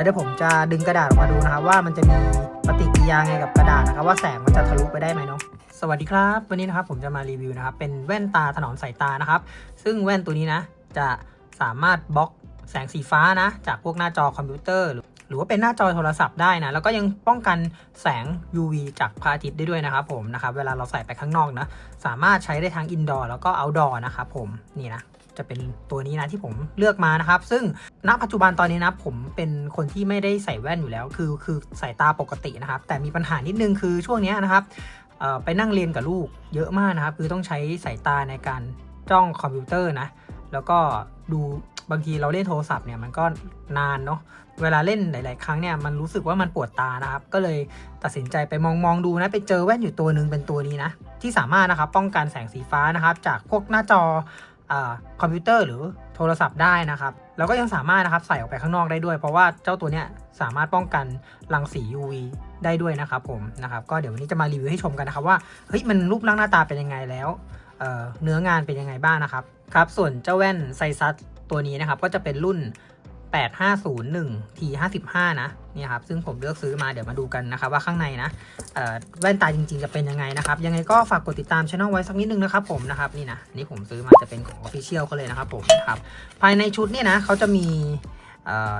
แล้วเดี๋ยวผมจะดึงกระดาษออกมาดูนะครับว่ามันจะมีปฏิกิริยาไงกับกระดาษนะครับว่าแสงมันจะทะลุไปได้ไหมเนาะสวัสดีครับ วันนี้นะครับผมจะมารีวิวนะครับเป็นแว่นตาถนอมสายตานะครับ ซึ่งแว่นตัวนี้นะจะสามารถบล็อกแสงสีฟ้านะ จากพวกหน้าจอคอมพิวเตอร์ หรือหรือว่าเป็นหน้าจอโทรศัพท์ได้นะ แล้วก็ยังป้องกันแสง UV จากพระอาทิตย์ได้ด้วยนะครับผมนะครับเวลาเราใส่ไปข้างนอกนะสามารถใช้ได้ทั้งอินดอร์แล้วก็เอาท์ดอร์นะครับผมนี่นะ จะเป็นตัวนี้นะที่ผมเลือกมานะครับ ซึ่งณปัจจุบันตอนนี้นะผมเป็นคนที่ไม่ได้ใส่แว่นอยู่แล้ว คือคือสายตาปกตินะครับ แต่มีปัญหานิดนึงคือช่วงนี้นะครับไปนั่งเรียนกับลูกเยอะมากนะครับ คือต้องใช้สายตาในการจ้องคอมพิวเตอร์นะ แล้วก็ดูบางทีเราเล่นโทรศัพท์เนี่ยมันก็นานเนาะ เวลาเล่นหลาย ๆ ครั้งเนี่ยมันรู้สึกว่ามันปวดตานะครับ ก็เลยตัดสินใจไปมองมองดูนะไปเจอแว่นอยู่ตัวหนึ่งเป็นตัวนี้นะที่สามารถนะครับป้องกันแสงสีฟ้านะครับ จากพวกหน้าจอ คอมพิวเตอร์หรือโทรศัพท์ได้นะครับ แล้วก็ยังสามารถนะครับใส่ออกไปข้างนอกได้ด้วย เพราะว่าเจ้าตัวเนี้ยสามารถป้องกันรังสี UV ได้ด้วยนะครับผมนะครับก็เดี๋ยววันนี้จะมารีวิวให้ชมกันนะครับว่าเฮ้ยมันรูปร่างหน้าตาเป็นยังไงแล้วเเนื้องานเป็นยังไงบ้างนะครับครับส่วนเจ้าแว่นไซซัสตัวนี้นะครับก็จะเป็นรุ่น 8501 T55 นะนี่ครับซึ่งผมเลือกซื้อมาเดี๋ยวมาดูกันนะครับว่าข้างในนะแว่นตาจริงๆจะเป็นยังไงนะครับ ยังไงก็ฝากกดติดตามช่องไว้สักนิดนึงนะครับผมนะครับนี่นะนี่ผมซื้อมาจะเป็นของ Official เขาเลยนะครับผมนะครับภายในชุดเนี่ยนะเขาจะมี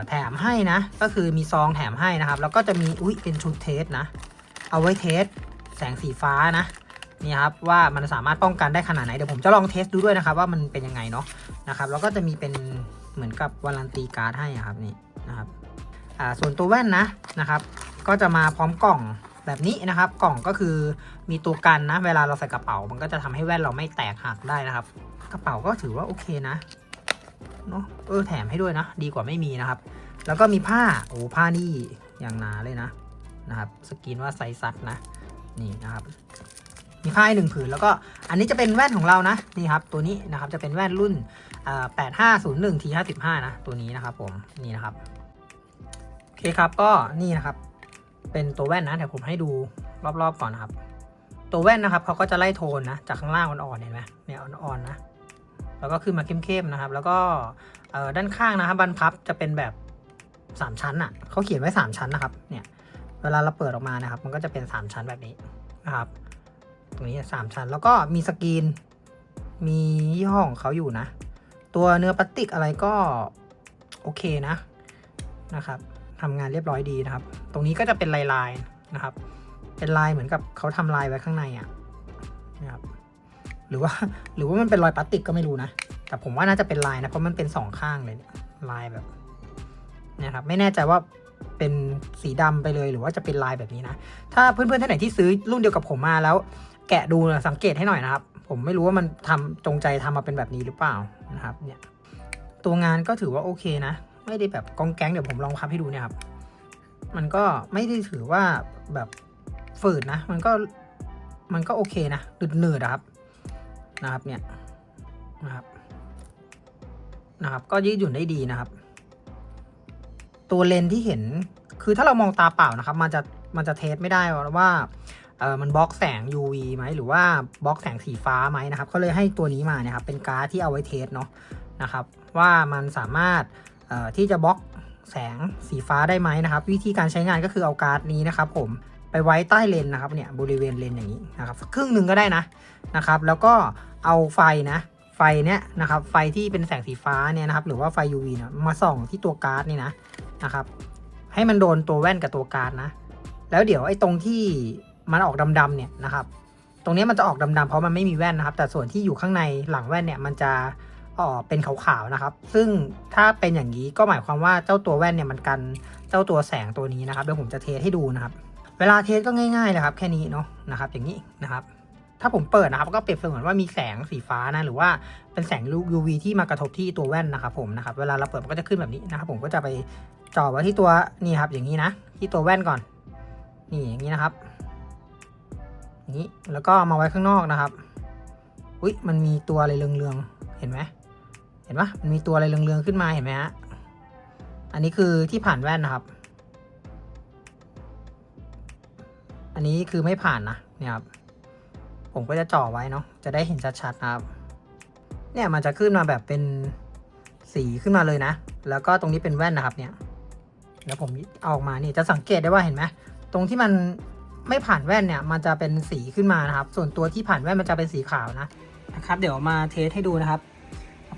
แถมให้นะ ก็คือมีซองแถมให้นะครับ แล้วก็จะมีอุ้ยเป็นชุดเทสนะ เอาไว้เทสแสงสีฟ้านะ นี่ครับว่ามันสามารถป้องกันได้ขนาดไหนเดี๋ยวผมจะลองเทสดูด้วยนะครับว่ามันเป็นยังไงเนาะนะครับแล้วก็จะมีเป็นเหมือนกับวารันตีการ์ดให้อะครับนี่นะครับอ่าส่วนตัวแว่นนะนะครับก็จะมาพร้อมกล่องแบบนี้นะครับกล่องก็คือมีตัวกันนะ เวลาเราใส่กระเป๋า มันก็จะทำให้แว่นเราไม่แตกหักได้นะครับ กระเป๋าก็ถือว่าโอเคนะเนาะเออแถมให้ด้วยนะ ดีกว่าไม่มีนะครับ แล้วก็มีผ้าโอ้ผ้านี่อย่างหนาเลยนะนะครับ สกรีนว่าไซซัสนะนี่นะครับ มีผ้าให้หนึ่งผืนแล้วก็อันนี้จะเป็นแว่นของเรานะนี่ครับตัวนี้นะครับจะเป็นแว่นรุ่นแปดห้าศูนย์หนึ่งทีห้าสิบห้านะตัวนี้นะครับผมนี่นะครับโอเคครับก็นี่นะครับ เป็นตัวแว่นนะเดี๋ยวผมให้ดูรอบๆก่อนนะครับ ตัวแว่นนะครับเขาก็จะไล่โทนนะจากข้างล่างอ่อนๆเห็นไหมเนี่ยอ่อนๆนะแล้วก็ขึ้นมาเข้มๆนะครับ แล้วก็ด้านข้างนะครับบรรพับจะเป็นแบบสามชั้นอะเขาเขียนไว้สามชั้นนะครับเนี่ยเวลาเราเปิดออกมานะครับ มันก็จะเป็นสามชั้นแบบนี้นะครับ ตรงนี้สามชั้น แล้วก็มีสกรีน มียี่ห้อของเขาอยู่นะ ตัวเนื้อพลาสติกอะไรก็โอเคนะนะครับทำงานเรียบร้อยดีนะครับ ตรงนี้ก็จะเป็นลายลายๆนะครับ เป็นลายเหมือนกับเขาทำลายไว้ข้างในอะนะครับหรือว่าหรือว่ามันเป็นรอยพลาสติกก็ไม่รู้นะ แต่ผมว่าน่าจะเป็นลายนะ เพราะมันเป็นสองข้างเลยเนี่ยลายแบบเนี่ยครับไม่แน่ใจว่าเป็นสีดำไปเลยหรือว่าจะเป็นลายแบบนี้นะ ถ้าเพื่อนๆท่านไหนที่ซื้อรุ่นเดียวกับผมมาแล้ว แกะดูนะสังเกตให้หน่อยนะครับ ผมไม่รู้ว่ามันทำจงใจทำมาเป็นแบบนี้หรือเปล่านะครับ เนี่ย ตัวงานก็ถือว่าโอเคนะ ไม่ได้แบบกองแก๊งเดี๋ยวผมลองพับให้ดูเนี่ยครับ มันก็ไม่ได้ถือว่าแบบฝืดนะ มันก็มันก็โอเคนะหนืดๆอะครับ นะครับเนี่ยนะครับ นะครับ ก็ยืดหยุ่นได้ดีนะครับ ตัวเลนที่เห็นคือถ้าเรามองตาเปล่านะครับ มันจะมันจะเทสไม่ได้ว่า เออมันบล็อกแสง UV ไหมหรือว่าบล็อกแสงสีฟ้าไหมนะครับเขาเลยให้ตัวนี้มานะครับเป็นการ์ดที่เอาไว้เทสเนาะนะครับว่ามันสามารถเอ่อที่จะบล็อกแสงสีฟ้าได้ไหมนะครับ วิธีการใช้งานก็คือเอาการ์ดนี้นะครับ ผมไปไว้ใต้เลนนะครับเนี่ยบริเวณเลนอย่างนี้นะครับครึ่งหนึ่งก็ได้นะนะครับ แล้วก็เอาไฟนะไฟเนี้ยนะครับไฟที่เป็นแสงสีฟ้าเนี่ยนะครับหรือว่าไฟ UV เนี่ยมาส่องที่ตัวการ์ดนี่นะนะครับให้มันโดนตัวแว่นกับตัวการ์ดนะ แล้วเดี๋ยวไอ้ตรงที่ มันออกดำๆเนี่ยนะครับ ตรงนี้มันจะออกดำๆเพราะมันไม่มีแว่นนะครับ แต่ส่วนที่อยู่ข้างในหลังแว่นเนี่ยมันจะออกเป็นขาวๆนะครับ ซึ่งถ้าเป็นอย่างนี้ก็หมายความว่าเจ้าตัวแว่นเนี่ยมันกันเจ้าตัวแสงตัวนี้นะครับเดี๋ยวผมจะเทสให้ดูนะครับ เวลาเทสก็ง่ายๆเลยครับ แค่นี้เนาะนะครับ อย่างนี้นะครับ ถ้าผมเปิดนะครับก็เปรียบเสมือนว่ามีแสงสีฟ้านะหรือว่าเป็นแสงลูก UV ที่มากระทบที่ตัวแว่นนะครับผมนะครับ เวลาเราเปิดมันก็จะขึ้นแบบนี้นะครับ ผมก็จะไปจ่อไว้ที่ตัวนี่ครับ อย่างนี้นะ ที่ตัวแว่นก่อน นี่อย่างนี้นะครับ นี้ แล้วก็มาไว้ข้างนอกนะครับอุ้ยมันมีตัวอะไรเรืองๆเห็นไหมเห็นปะมันมีตัวอะไรเรืองๆขึ้นมาเห็นไหมฮะอันนี้คือที่ผ่านแว่นนะครับ อันนี้คือไม่ผ่านนะเนี่ยครับผมก็จะจ่อไว้เนาะจะได้เห็นชัดๆนะครับ เนี่ยมันจะขึ้นมาแบบเป็นสีขึ้นมาเลยนะ แล้วก็ตรงนี้เป็นแว่นนะครับเนี่ยดี๋ยวผมเอาออกมานี่จะสังเกตได้ว่าเห็นไหมตรงที่มัน ไม่ผ่านแว่นเนี่ยมันจะเป็นสีขึ้นมานะครับ ส่วนตัวที่ผ่านแว่นมันจะเป็นสีขาวนะนะครับ เดี๋ยวมาเทสให้ดูนะครับ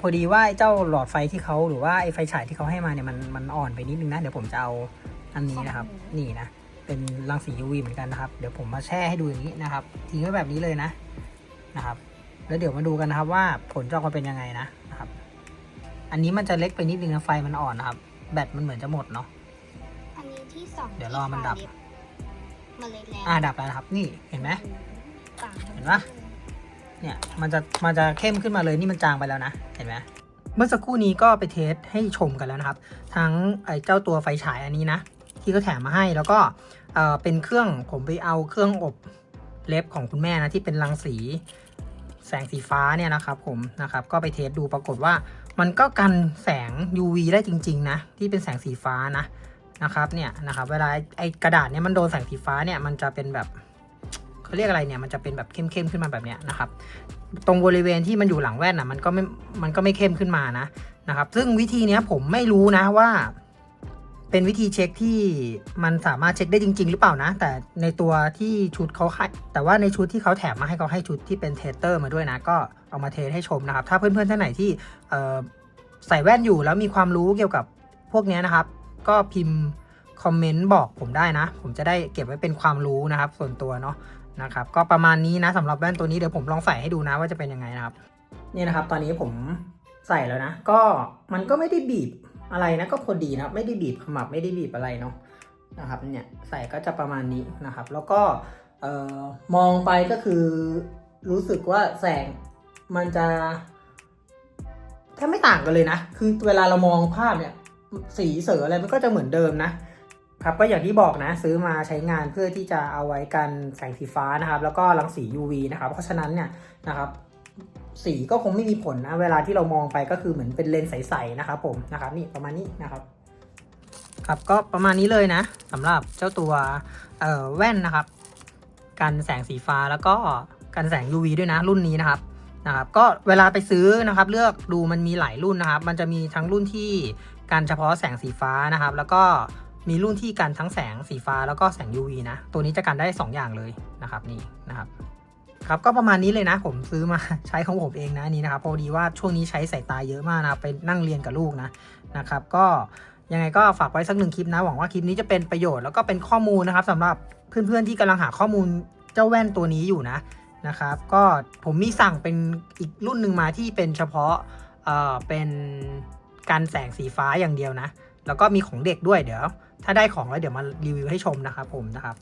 พอดีว่าไอ้เจ้าหลอดไฟที่เขาหรือว่าไอ้ไฟฉายที่เขาให้มาเนี่ยมันมันอ่อนไปนิดนึงนะเดี๋ยวผมจะเอาอันนี้นะครับ นี่นะเป็นรังสี UV เหมือนกันนะครับ เดี๋ยวผมมาแช่ให้ดูอย่างนี้นะครับทิ้งไว้แบบนี้เลยนะนะครับ แล้วเดี๋ยวมาดูกันนะครับว่าผลจะออกมาเป็นยังไงนะนะครับ อันนี้มันจะเล็กไปนิดนึงนะไฟมันอ่อนนะครับ แบตมันเหมือนจะหมดเนาะอันนี้ที่สองเดี๋ยวรอมันดับ เมล็ดแล้วอ่าดับแล้วนะครับ นี่เห็นไหม ต่างกัเห็นปะ เนี่ยมันจะมันจะเข้มขึ้นมาเลยนี่มันจางไปแล้วนะ เห็นไหมเมื่อสักครู่นี้ก็ไปเทสให้ชมกันแล้วนะครับ ทั้งไอ้เจ้าตัวไฟฉายอันนี้นะ ที่เขาแถมมาให้แล้วก็เอ่อเป็นเครื่องผมไปเอาเครื่องอบเล็บของคุณแม่นะที่เป็นรังสีแสงสีฟ้าเนี่ยนะครับผมนะครับก็ไปเทสดูปรากฏว่า มันก็กันแสง UV ได้จริง ๆ นะ ที่เป็นแสงสีฟ้านะ นะครับเนี่ยนะครับเวลาไอ้กระดาษเนี่ยมันโดนแสงสีฟ้าเนี่ยมันจะเป็นแบบเขาเรียกอะไรเนี่ยมันจะเป็นแบบเข้มๆขึ้นมาแบบเนี้ยนะครับ ตรงบริเวณที่มันอยู่หลังแว่นอะมันก็ไม่มันก็ไม่เข้มขึ้นมานะนะครับ ซึ่งวิธีเนี้ยผมไม่รู้นะว่า เป็นวิธีเช็คที่มันสามารถเช็คได้จริง ๆ หรือเปล่านะ แต่ในตัวที่ชุดเขาให้แต่ว่าในชุดที่เขาแถมมาให้เขาให้ชุดที่เป็นเทสเตอร์มาด้วยนะ ก็เอามาเทสให้ชมนะครับ ถ้าเพื่อนๆท่านไหนที่ใส่แว่นอยู่แล้วมีความรู้เกี่ยวกับพวกนี้นะครับ ก็พิมพ์คอมเมนต์บอกผมได้นะ ผมจะได้เก็บไว้เป็นความรู้นะครับ ส่วนตัวเนาะนะครับ ก็ประมาณนี้นะสำหรับแว่นตัวนี้เดี๋ยวผมลองใส่ให้ดูนะว่าจะเป็นยังไงนะครับ นี่นะครับ ตอนนี้ผมใส่แล้วนะ ก็มันก็ไม่ได้บีบอะไรนะก็พอดีนะไม่ได้บีบขมับไม่ได้บีบอะไรเนาะนะครับเนี่ยใส่ก็จะประมาณนี้นะครับ แล้วก็เออมองไปก็คือรู้สึกว่าแสงมันจะแทบไม่ต่างกันเลยนะ คือเวลาเรามองภาพเนี่ย สีเสืออะไรมันก็จะเหมือนเดิมนะครับก็อย่างที่บอกนะซื้อมาใช้งานเพื่อที่จะเอาไว้กันแสงสีฟ้านะครับ แล้วก็รังสี UV นะครับ เพราะฉะนั้นเนี่ยนะครับสีก็คงไม่มีผลนะเวลาที่เรามองไปก็คือเหมือนเป็นเลนส์ใสๆนะครับผมนะครับนี่ประมาณนี้นะครับครับก็ประมาณนี้เลยนะสำหรับเจ้าตัวแว่นนะครับ กันแสงสีฟ้าแล้วก็กันแสง UV ด้วยนะรุ่นนี้นะครับนะครับ ก็เวลาไปซื้อนะครับ เลือกดูมันมีหลายรุ่นนะครับ มันจะมีทั้งรุ่นที่ กันเฉพาะแสงสีฟ้านะครับ แล้วก็มีรุ่นที่กันทั้งแสงสีฟ้าแล้วก็แสง UV นะ ตัวนี้จะกันได้ 2 อย่างเลยนะครับนี่นะครับครับก็ประมาณนี้เลยนะ ผมซื้อมาใช้ของผมเองนะนี่นะครับพอดีว่าช่วงนี้ใช้สายตาเยอะมากนะไปนั่งเรียนกับลูกนะนะครับ ก็ยังไงก็ฝากไว้สักหนึ่งคลิปนะ หวังว่าคลิปนี้จะเป็นประโยชน์แล้วก็เป็นข้อมูลนะครับสำหรับเพื่อนๆที่กำลังหาข้อมูลเจ้าแว่นตัวนี้อยู่นะนะครับ ก็ผมมีสั่งเป็นอีกรุ่นหนึ่งมาที่เป็นเฉพาะเอ่อเป็น การแสงสีฟ้าอย่างเดียวนะ แล้วก็มีของเด็กด้วยเดี๋ยว ถ้าได้ของแล้วเดี๋ยวมารีวิวให้ชมนะครับผมนะครับ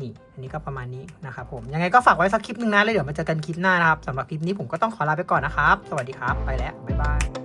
นี่อันนี้ก็ประมาณนี้นะครับผมยังไงก็ฝากไว้สักคลิปหนึ่งนะแล้วเดี๋ยวมาเจอกันคลิปหน้านะครับสำหรับคลิปนี้ผมก็ต้องขอลาไปก่อนนะครับ สวัสดีครับ ไปแล้ว บ๊ายบาย